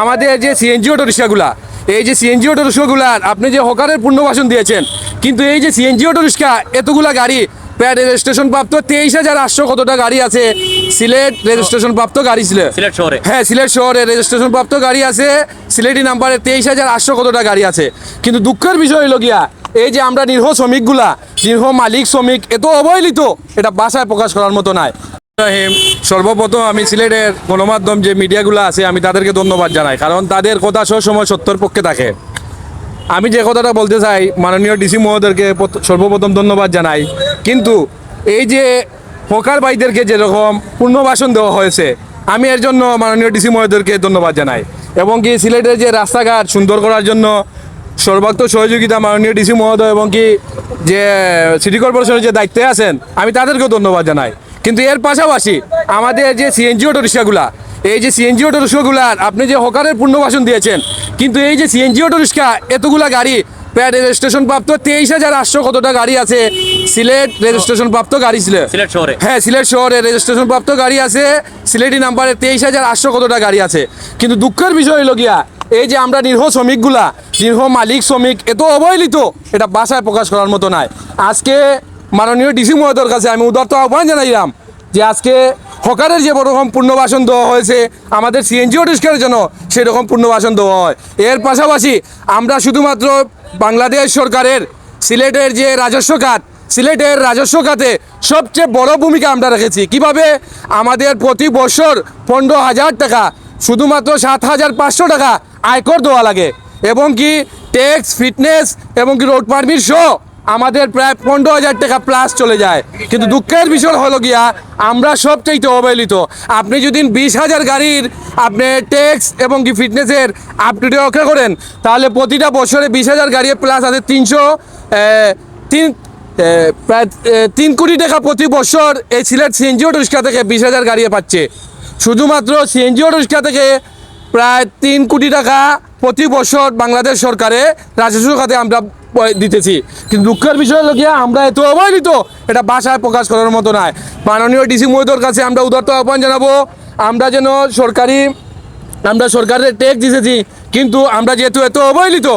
আমাদের যে CNG auto রিক্সাগুলা এই যে সিএনজি অটো রিক্সাগুলার আপনি যে হকারের পূর্ণবাসন দিয়েছেন কিন্তু এই যে সিএনজি অটো রিক্সা এতগুলা গাড়ি প্রায় রেজিস্ট্রেশন প্রাপ্ত তেইশ হাজার আটশো কতটা গাড়ি আছে? সিলেট রেজিস্ট্রেশন প্রাপ্ত গাড়ি ছিল সিলেট শহরে। হ্যাঁ সিলেট শহরে রেজিস্ট্রেশন প্রাপ্ত গাড়ি আছে। সিলেটি নাম্বারে তেইশ হাজার আটশো কতটা গাড়ি আছে? কিন্তু দুঃখের বিষয় হলো গিয়া এই যে আমরা নির্হ শ্রমিকগুলা নির্হ মালিক শ্রমিক এত অবহেলিত এটা বাসায় প্রকাশ করার মতো নাই। রহিম, সর্বপ্রথম আমি সিলেটের গণমাধ্যম যে মিডিয়াগুলো আছে আমি তাদেরকে ধন্যবাদ জানাই। কারণ তাদের কথা সবসময় সত্যর পক্ষে থাকে। আমি যে কথাটা বলতে চাই মাননীয় ডিসি মহোদয়কে সর্বপ্রথম ধন্যবাদ জানাই। কিন্তু এই যে হকার ভাইদেরকে যেরকম পূর্ণবাসন দেওয়া হয়েছে আমি এর জন্য মাননীয় ডিসি মহোদয়কে ধন্যবাদ জানাই। এবং কি সিলেটের যে রাস্তাঘাট সুন্দর করার জন্য সর্বাত্মক সহযোগিতা মাননীয় ডিসি মহোদয় এবং কি যে সিটি কর্পোরেশনের যে দায়িত্বে আছেন আমি তাদেরকেও ধন্যবাদ জানাই। কিন্তু এর পাশাপাশি আমাদের যে সিএনজি অটো রিক্সাগুলা এই যে সিএনজি অটো রিক্সাগুলার আপনি যে হকারের পূর্ণবাসন দিয়েছেন কিন্তু এই যে সিএনজি অটো রিক্সা এতগুলা গাড়ি প্রায় রেজিস্ট্রেশন প্রাপ্ত তেইশ হাজার আটশো কতটা গাড়ি আছে? সিলেট রেজিস্ট্রেশন প্রাপ্ত গাড়ি ছিল। সিলেট শহরে। হ্যাঁ সিলেট শহরে রেজিস্ট্রেশন প্রাপ্ত গাড়ি আছে। সিলেটি নাম্বারে তেইশ হাজার আটশো কতটা গাড়ি আছে? কিন্তু দুঃখের বিষয় হলো গিয়া এই যে আমরা নির্হ শ্রমিকগুলা নির্হ মালিক শ্রমিক এত অবহেলিত এটা বাসায় প্রকাশ করার মতো নয় আজকে মাননীয় ডিসি মহোদয়ের কাছে আমি উদার্ত আহ্বান জানাইলাম যে আজকে হকারের যে রকম পূর্ণবাসন দেওয়া হয়েছে, আমাদের সিএনজি অটিস্কারের জন্য সেরকম পূর্ণবাসন দেওয়া হয়। এর পাশাপাশি আমরা শুধুমাত্র বাংলাদেশ সরকারের সিলেটের যে রাজস্ব খাত, সিলেটের রাজস্ব খাতে সবচেয়ে বড় ভূমিকা আমরা রেখেছি। কীভাবে? আমাদের প্রতি বছর পনেরো হাজার টাকা, শুধুমাত্র সাত হাজার পাঁচশো টাকা আয়কর দেওয়া লাগে। এবং কি ট্যাক্স ফিটনেস এবং কি রোড পারমিট সহ আমাদের প্রায় পনেরো হাজার টাকা প্লাস চলে যায়। কিন্তু দুঃখের বিষয় হলো গিয়া, আমরা সবচাইতে অবহেলিত। আপনি যদি বিশ হাজার গাড়ির আপনি ট্যাক্স এবং কি ফিটনেসের আপডেট রক্ষা করেন, তাহলে প্রতিটা বছরে বিশ হাজার গাড়ি প্লাস আছে তিনশো তিন প্রায় তিন কোটি টাকা প্রতি বছর এই সিলেট সিএনজি অটো রিক্সা থেকে বিশ হাজার গাড়ি পাচ্ছে। শুধুমাত্র সিএনজি অটো রিক্সা থেকে প্রায় তিন কোটি টাকা প্রতি বছর বাংলাদেশ সরকারে রাজস্ব খাতে আমরা দিতেছি। কিন্তু দুঃখের বিষয় হলো গিয়া আমরা এত অবহেলিত, এটা ভাষায় প্রকাশ করার মতো নয়। মাননীয় ডিসি মহোদয়ের কাছে আমরা উদারত আহ্বান জানাব, আমরা যেন সরকারি, আমরা সরকারের ট্যাক্স দিতেছি, কিন্তু আমরা যেহেতু এত অবহেলিত,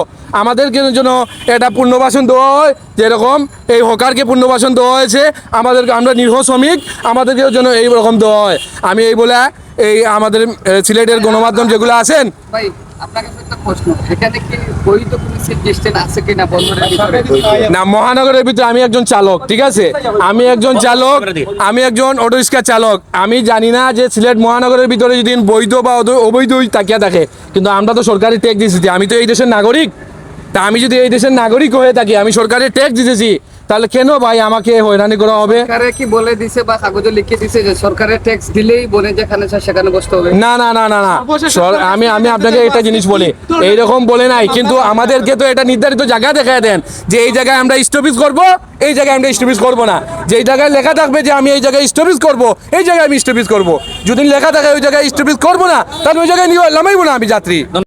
আমাদেরকে যেন এটা পুনর্বাসন দেওয়া হয়, যেরকম এই হকারকে পুনর্বাসন দেওয়া হয়েছে, আমাদেরকে, আমরা নির্হ শ্রমিক, আমাদেরকেও যেন এই রকম দেওয়া হয়। আমি এই বলে এই আমাদের সিলেটের গণমাধ্যম যেগুলো আছেন না মহানগরের ভিতরে আমি একজন চালক ঠিক আছে? আমি একজন চালক আমি একজন অটো রিক্সা চালক। আমি জানি না যে সিলেট মহানগরের ভিতরে যদি বৈধ বা অধ- অবৈধ তাকিয়া থাকে। কিন্তু আমরা তো সরকারি ট্যাক্স দিচ্ছি আমি তো এই দেশের নাগরিক। তা আমি যদি এই দেশের নাগরিক হয়ে থাকি আমি সরকারের ট্যাক্স দিতেছি তাহলে কেন ভাই আমাকে হয়রানি করা হবে? সরকারে কি বলে দিছে বা কাগজে লিখে দিছে যে সরকারের ট্যাক্স দিলেই বনে যেখানে সেখানে বসতে হবে? না না না না না। আমি আমি আপনাকে একটা জিনিস বলি এইরকম বলে নাই কিন্তু আমাদেরকে তো এটা নির্ধারিত জায়গা দেখায় দেন যে এই জায়গায় আমরা স্টপিস করব এই জায়গায় আমরা স্টপিস করব না। যেই জায়গায় লেখা থাকবে যে আমি এই জায়গায় স্টপিস করব এই জায়গায় আমি স্টপিস করব। যদি লেখা থাকে ওই জায়গায় স্টপিস করব না তাহলে ওই জায়গায় নিয়ে নামাইবো না আমি যাত্রী।